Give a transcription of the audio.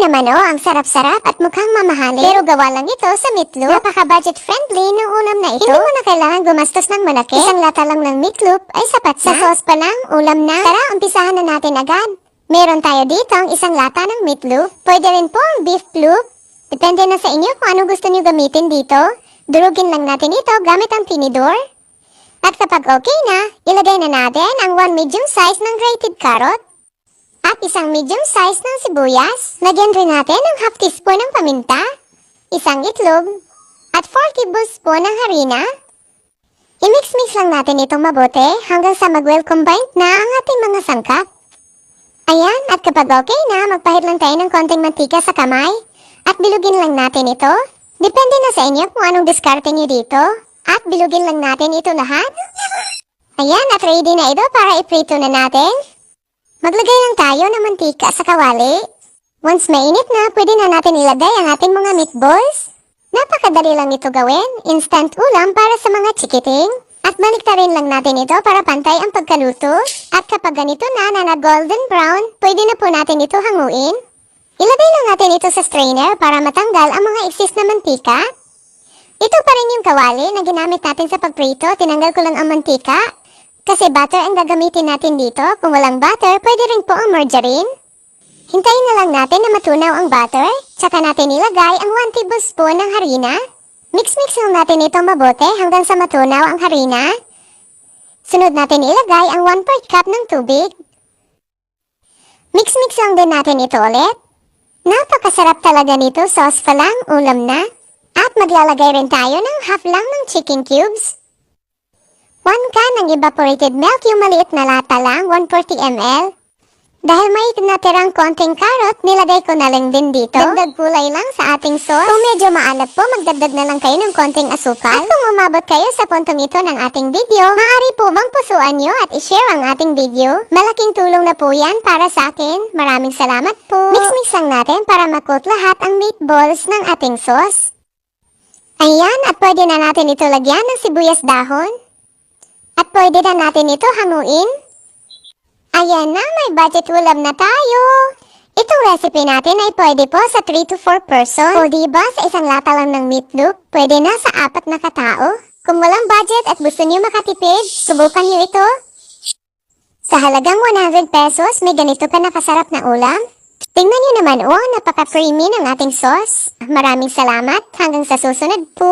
naman oh, ang sarap-sarap at mukhang mamahalin. Pero gawa lang ito sa meatloaf. Napaka-budget friendly ng ulam na ito. Hindi mo na kailangan gumastos ng malaki. Isang lata lang ng meatloaf ay sapat na. Sa sauce pa lang, ulam na. Tara, umpisahan na natin agad. Meron tayo dito ang isang lata ng meatloaf. Pwede rin po ang beef loaf. Depende na sa inyo kung anong gusto niyo gamitin dito. Durugin lang natin ito gamit ang tinidor. At kapag okay na, ilagay na natin ang 1 medium size ng grated carrot at isang medium size ng sibuyas. Lagyan rin natin ng half teaspoon ng paminta, isang itlog, at 4 tablespoon ng harina. I-mix-mix lang natin itong mabuti hanggang sa mag-well combined na ang ating mga sangkap. Ayan, at kapag okay na, magpahid lang tayo ng konting mantika sa kamay at bilugin lang natin ito. Depende na sa inyo kung anong diskarte nyo dito. At bilugin lang natin ito lahat. Ayan, at ready na ito para iprito na natin. Maglagay lang tayo ng mantika sa kawali. Once mainit na, pwede na natin ilagay ang ating mga meatballs. Napakadali lang ito gawin. Instant ulam para sa mga chikiting. At baliktarin lang natin ito para pantay ang pagkaluto. At kapag ganito na na na golden brown, pwede na po natin ito hanguin. Ilagay lang natin ito sa strainer para matanggal ang mga excess na mantika. Ito pa rin yung kawali na ginamit natin sa pagprito. Tinanggal ko lang ang mantika. Kasi butter ang gagamitin natin dito. Kung walang butter, pwede rin po ang margarine. Hintayin na lang natin na matunaw ang butter. Tsaka natin ilagay ang 1 tablespoon ng harina. Mix-mix lang natin ito mabuti hanggang sa matunaw ang harina. Sunod natin ilagay ang 1 4 cup ng tubig. Mix-mix lang din natin ito ulit. Napakasarap talaga nito, sauce pa lang, ulam na. At maglalagay rin tayo ng half lang ng chicken cubes. 1 can ng evaporated milk, yung maliit na lata lang, 140 ml. Dahil may natirang konting carrot, nilagay ko na lang din dito. Dagdag kulay lang sa ating sauce. Kung medyo maalat po, magdagdag na lang kayo ng konting asukal. At kung umabot kayo sa puntong ito ng ating video, maaari po bang pusuan nyo at i-share ang ating video? Malaking tulong na po yan para sa akin. Maraming salamat po. Mix-mix lang natin para makot lahat ang meatballs ng ating sauce. Ayan, at pwede na natin ito lagyan ng sibuyas dahon. At pwede na natin ito hanguin. Ayan na, may budget ulam na tayo. Itong recipe natin ay pwede po sa 3 to 4 person. O diba, sa isang lata lang ng meatloaf, pwede na sa apat na katao. Kung walang budget at gusto niyo makatipid, subukan niyo ito. Sa halagang 100 pesos, may ganito ka nakasarap na ulam. Tingnan niyo naman, oh, napaka-creamy ng ating sauce. Maraming salamat. Hanggang sa susunod po.